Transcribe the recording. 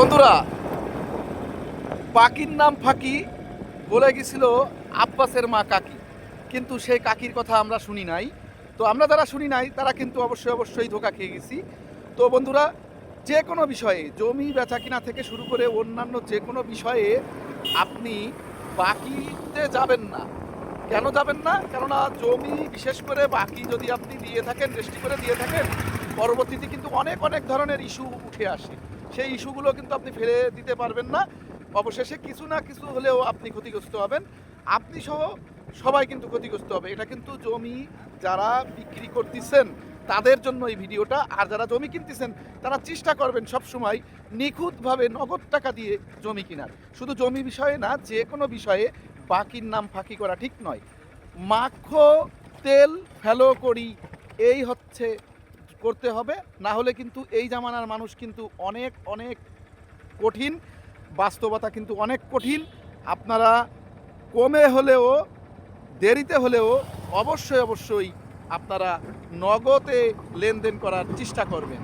বন্ধুরা, পাখির নাম ফাঁকি বলে গেছিল আব্বাসের মা কাকি। কিন্তু সেই কাকির কথা আমরা শুনি নাই। তো আমরা যারা শুনি নাই, তারা কিন্তু অবশ্যই অবশ্যই ধোকা খেয়ে গেছি। তো বন্ধুরা, যে কোনো বিষয়ে, জমি বেচা কিনা থেকে শুরু করে অন্যান্য যে কোনো বিষয়ে আপনি বাকিতে যাবেন না। কেন যাবেন না? কেননা জমি বিশেষ করে বাকি যদি আপনি দিয়ে থাকেন রেজিস্ট্রি করে দিয়ে থাকেন পরবর্তীতে কিন্তু অনেক অনেক ধরনের ইস্যু উঠে আসে। সেই ইস্যুগুলো কিন্তু আপনি ফেলে দিতে পারবেন না। অবশেষে কিছু না কিছু হলেও আপনি ক্ষতিগ্রস্ত হবেন। আপনি সহ সবাই কিন্তু ক্ষতিগ্রস্ত হবে। এটা কিন্তু জমি যারা বিক্রি করতেছেন, তাদের জন্য এই ভিডিওটা। আর যারা জমি কিনতেছেন, তারা চেষ্টা করবেন সবসময় নিখুঁতভাবে নগদ টাকা দিয়ে জমি কেনার। শুধু জমি বিষয়ে না, যে কোনো বিষয়ে বাকির নাম ফাঁকি করা ঠিক নয়। মাখো, তেল, ফেলো করি, এই হচ্ছে করতে হবে, না হলে কিন্তু এই জামানার মানুষ কিন্তু অনেক অনেক কঠিন, বাস্তবতা কিন্তু অনেক কঠিন। আপনারা কমে হলেও, দেরিতে হলেও অবশ্যই অবশ্যই আপনারা নগদে লেনদেন করার চেষ্টা করবেন।